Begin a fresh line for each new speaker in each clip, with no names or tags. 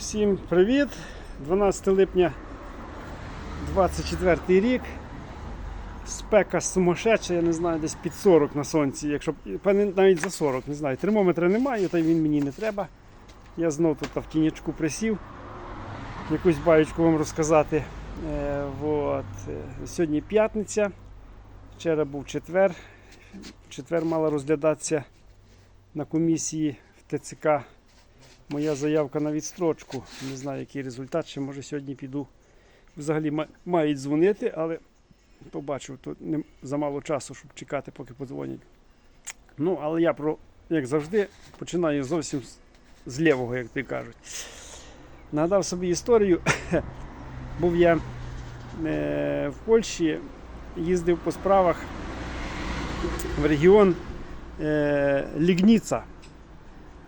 Всім привіт! 12 липня 24 рік. Спека сумасшедша, я не знаю, десь під 40 на сонці, якщо навіть за 40, не знаю. Термометра немає, та й він мені не треба. Я знов тут в тінячку присів. Якусь баєчку вам розказати. Е, вот. Е, Сьогодні п'ятниця. Вчора був четвер. Четвер мала розглядатися на комісії в ТЦК моя заявка на відстрочку. Не знаю, який результат, ще може сьогодні піду. Взагалі мають дзвонити, але побачив, не замало часу, щоб чекати, поки подзвонять. Ну, але я про, як завжди, починаю зовсім з лівого, як ти кажуть. Нагадав собі історію. Був я е, в Польщі, їздив по справах в регіон е, Лігніца.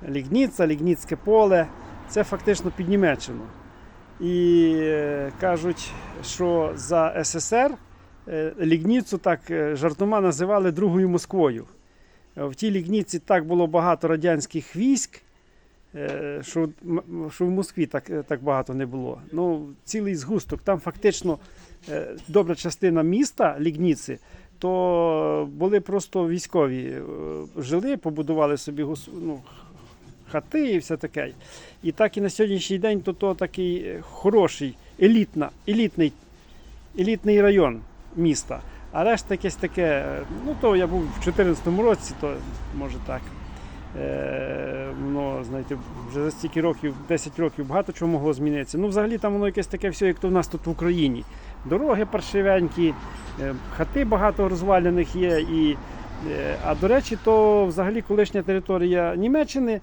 Лігніца, Лігніцьке поле. Це фактично під Німеччину. І е, кажуть, що за СССР е, Лігніцу так е, жартома називали Другою Москвою. В тій Лігніці так було багато радянських військ, що, що в Москві так, так багато не було. Ну, цілий згусток. Там фактично добра частина міста Лігніці, то були просто військові. Жили, побудували собі ну, хати і все таке. І так і на сьогоднішній день то, то такий е, хороший, елітна, елітний, елітний район міста. А решта якесь таке, е, ну то я був в 2014 році, то може так. Е, ну, знаєте, вже за стільки років, 10 років багато чого могло змінитися. Ну, взагалі там воно якесь таке все, як то в нас тут в Україні. Дороги паршивенькі, е, хати багато розвалених є. І, е, а до речі, то взагалі колишня територія Німеччини,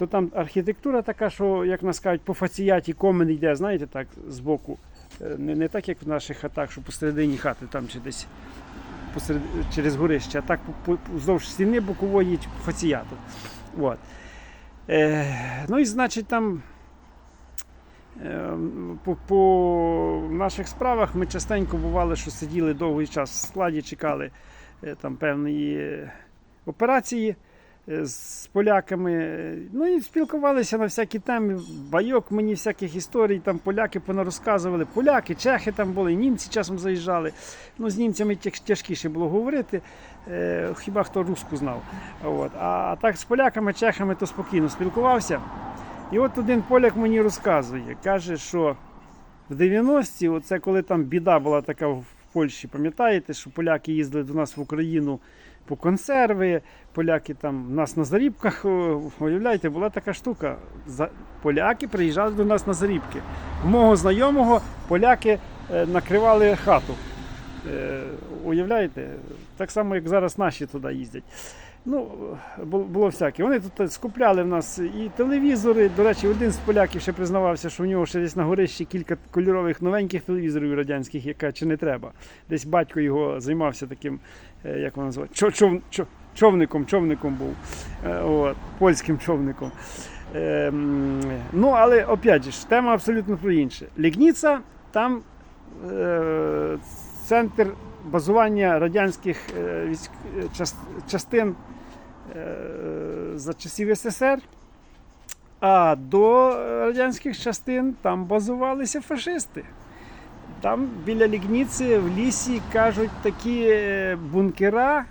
то там архітектура така, що, як нас кажуть, по фаціяті комен йде, знаєте, так, збоку. Е, Не, не так, як в наших хатах, що посередині хати там чи десь посеред, через горище, а так вздовж стіни бокової фаціяту. От. Е, ну і значить там. е, По, по наших справах ми частенько бували, що сиділи довгий час в складі, чекали е, там певної операції з поляками. Е, Ну і спілкувалися на всякі теми. Байок мені всяких історій, там поляки понарозказували. Поляки, чехи там були, німці часом заїжджали. Ну, з німцями тяжкіше було говорити, е, хіба хто руску знав. От. А так з поляками, чехами то спокійно спілкувався. І от один поляк мені розказує, каже, що в 90-ті, оце коли там біда була така в Польщі, пам'ятаєте, що поляки їздили до нас в Україну по консерви, поляки там в нас на зарібках, уявляєте, була така штука. Поляки приїжджали до нас на зарібки. У мого знайомого поляки е, накривали хату. Е, Уявляєте? Так само, як зараз наші туди їздять. Ну, було всяке. Вони тут скупляли в нас і телевізори. До речі, один з поляків ще признавався, що в нього ще десь на горищі кілька кольорових новеньких телевізорів радянських, яка чи не треба. Десь батько його займався таким, е, як воно називається, чо- чов- чо- човником, човником був, Е, от, польським човником. Ем, ну, але опять же, тема абсолютно про інше. Лігніца там е, центр базування радянських е, е, частин е, за часів СССР. А до радянських частин там базувалися фашисти. Там біля Лігніці в лісі кажуть такі бункера.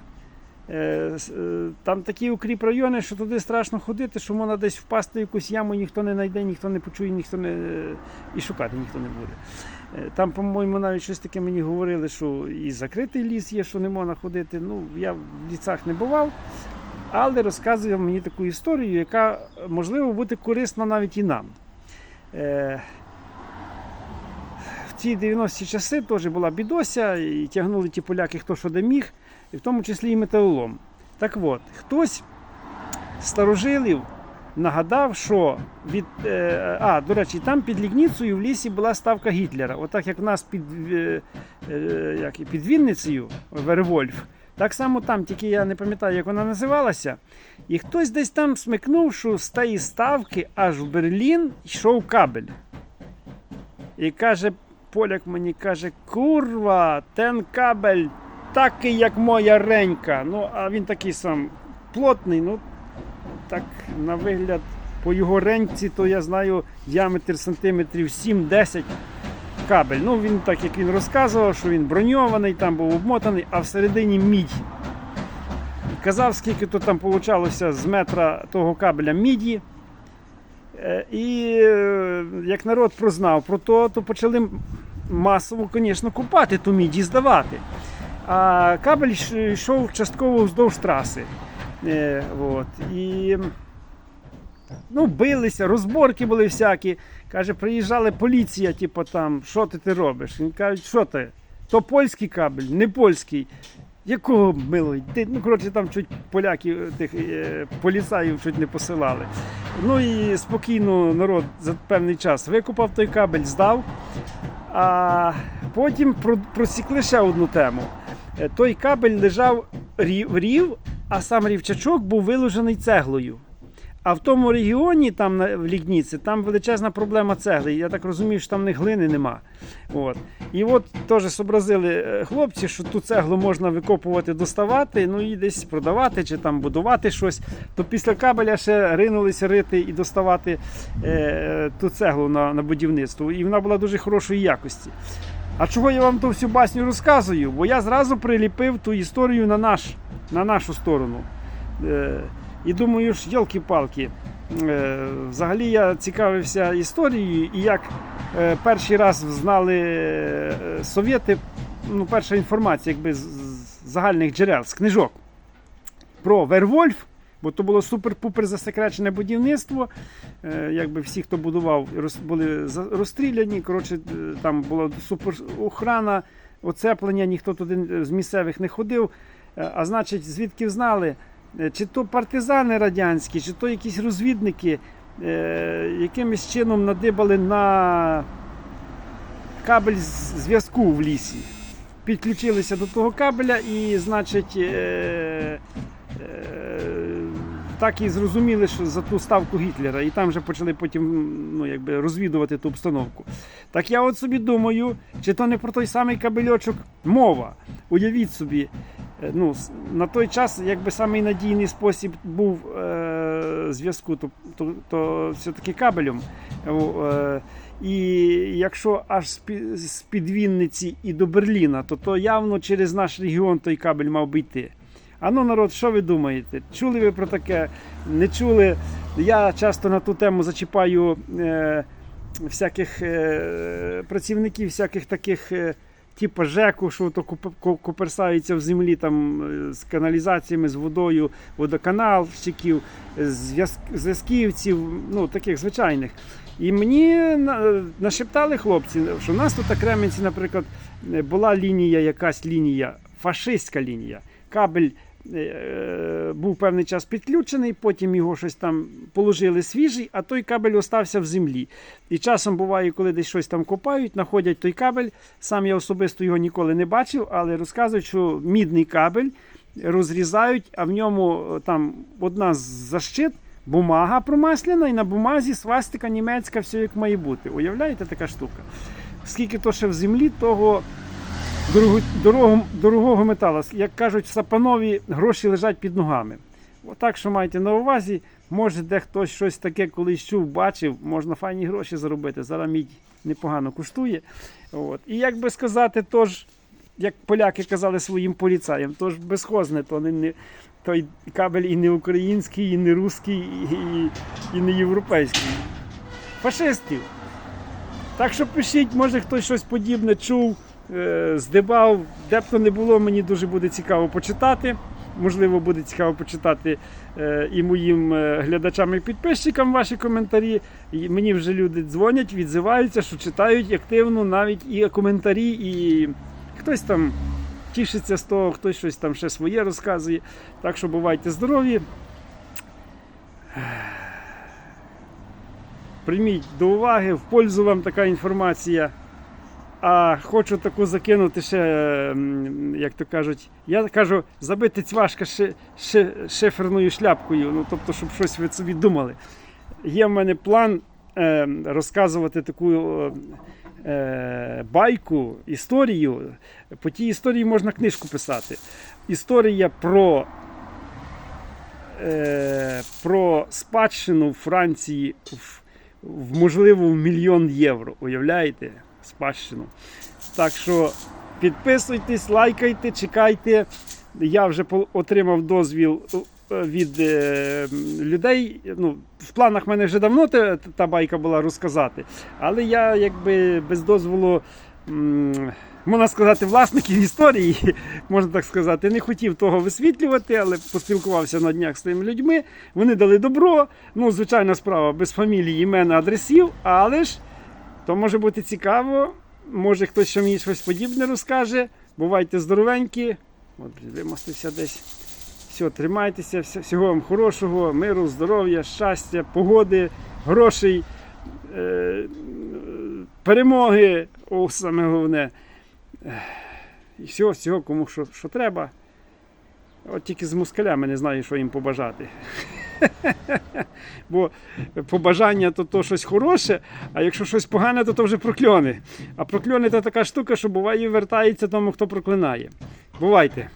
Там такі укріп райони, що туди страшно ходити, що можна десь впасти в якусь яму, ніхто не знайде, ніхто не почує, ніхто не і шукати ніхто не буде. Е, Там, по-моєму, навіть щось таке мені говорили, що і закритий ліс є, що не можна ходити. Ну, я в лісах не бував, але розказував мені таку історію, яка можливо буде корисна навіть і нам. Е, В ті 90-ті часи теж була бідося, і тягнули ті поляки хто що де міг, і в тому числі і металолом. Так от, хтось старожилів нагадав, що від. Е, а, до речі, там під Лігніцею в лісі була ставка Гітлера. Отак як в нас під, е, е, як, під Вінницею Вервольф. Так само там, тільки я не пам'ятаю, як вона називалася. І хтось десь там смикнув, що з тієї ставки аж в Берлін йшов кабель. І каже, поляк мені каже, курва, ten кабель такий, як моя ренька. Ну, а він такий сам плотний, ну так на вигляд по його ренці, то я знаю діаметр сантиметрів 7-10 кабель. Ну він так як він розказував, що він броньований, там був обмотаний, а всередині мідь. Казав, скільки то там получалося з метра того кабеля міді. Е, І е, як народ прознав про то, то почали масово, звісно, купати ту мідь і здавати. А кабель йшов частково вздовж траси. Е, от. І ну, билися, розборки були всякі. Каже, приїжджала поліція, типу там, що ти, ти робиш? Він каже, що ти? То польський кабель, не польський. Якого милий? Ти, ну, коротше, там чуть поляків, тих е, поліцаїв чуть не посилали. Ну і спокійно народ за певний час викупав той кабель, здав. А потім просікли ще одну тему. Е, Той кабель лежав рів, рів, а сам рівчачок був виложений цеглою. А в тому регіоні, там в Лігніці, там величезна проблема цегли. Я так розумію, що там не глини нема. От. І от теж зобразили е, хлопці, що ту цеглу можна викопувати, доставати, ну і десь продавати чи там будувати щось. То після кабеля ще ринулися рити і доставати е, ту цеглу на, на будівництво. І вона була дуже хорошої якості. А чого я вам ту всю басню розказую? Бо я зразу приліпив ту історію на, наш, на нашу сторону. Е, і думаю ж, йолки-палки. Е, взагалі я цікавився історією, і як е, перший раз знали совєти, ну, перша інформація якби, з загальних джерел, з книжок про Вервольф, бо то було супер-пупер засекречене будівництво. Якби всі, хто будував, були розстріляні. Коротше, там була супер охрана, оцеплення, ніхто туди з місцевих не ходив. Е, А значить, звідки знали, е, чи то партизани радянські, чи то якісь розвідники е, якимось чином надибали на кабель зв'язку в лісі. Підключилися до того кабеля і, значить, е, е, так і зрозуміли, що за ту ставку Гітлера. І там вже почали потім ну, якби, розвідувати ту обстановку. Так я от собі думаю, чи то не про той самий кабельочок мова. Уявіть собі, ну, на той час, якби самий надійний спосіб був е, зв'язку, то, то, то все-таки кабелем. Е, і якщо аж з Пі- з-під Вінниці і до Берліна, то, то явно через наш регіон той кабель мав би йти. А ну, народ, що ви думаєте? Чули ви про таке? Не чули? Я часто на ту тему зачіпаю е, всяких е, працівників, всяких таких. Е, Типу ЖЕКу, що то куперсаються в землі там е, з каналізаціями, з водою, водоканалщиків, зв'яз- зв'язківців, ну таких звичайних. І мені на- нашептали хлопці, що в нас тут на Кременці, наприклад, е, була лінія, якась лінія, фашистська лінія. Кабель е, був певний час підключений, потім його щось там положили свіжий, а той кабель остався в землі. І часом буває, коли десь щось там копають, знаходять той кабель. Сам я особисто його ніколи не бачив, але розказують, що мідний кабель розрізають, а в ньому е, там одна з защит. Бумага промасляна, і на бумазі свастика німецька, все як має бути. Уявляєте, така штука? Скільки то ще в землі, того дорого, дорогого, металу. Як кажуть, Сапанові гроші лежать під ногами. Отак, що маєте на увазі, може де хтось щось таке колись чув, бачив, можна файні гроші заробити. Зараз мідь непогано коштує. От. І як би сказати, тож, як поляки казали своїм поліцаям, то ж безхозне, то не, не той кабель і не український, і не русський, і, і, і не європейський. Фашистів. Так що пишіть, може хтось щось подібне чув, здибав, де б то не було, мені дуже буде цікаво почитати. Можливо, буде цікаво почитати е, і моїм е, глядачам і підписчикам ваші коментарі. Мені вже люди дзвонять, відзиваються, що читають активно навіть і коментарі, і хтось там тішиться з того, хтось щось там ще своє розказує. Так що бувайте здорові. Прийміть до уваги, в пользу вам така інформація. А хочу таку закинути ще, як то кажуть, я кажу, забити цвашка ши, ши, шиферною шляпкою, ну тобто, щоб щось ви собі думали. Є в мене план е, розказувати таку е, е, байку, історію. По тій історії можна книжку писати. Історія про е, про спадщину в Франції в, в можливо в мільйон євро. Уявляєте? Спадщину. Так що підписуйтесь, лайкайте, чекайте. Я вже отримав дозвіл е, від е, людей. Ну, в планах мене вже давно та байка була розказати, але я якби без дозволу. Можна сказати, власників історії, можна так сказати, не хотів того висвітлювати, але поспілкувався на днях з тими людьми. Вони дали добро. Ну, звичайна справа, без фамілії, імен, адресів, але ж то може бути цікаво. Може хтось ще мені щось подібне розкаже. Бувайте здоровенькі. От, вимостився десь. Все, тримайтеся, всього вам хорошого, миру, здоров'я, щастя, погоди, грошей, е, перемоги. О, саме головне. І всього, всього, кому що, що треба. От тільки з москалями не знаю, що їм побажати. Бо побажання то, то щось хороше, а якщо щось погане, то то вже прокльони. А прокльони то така штука, що буває і вертається тому, хто проклинає. Бувайте!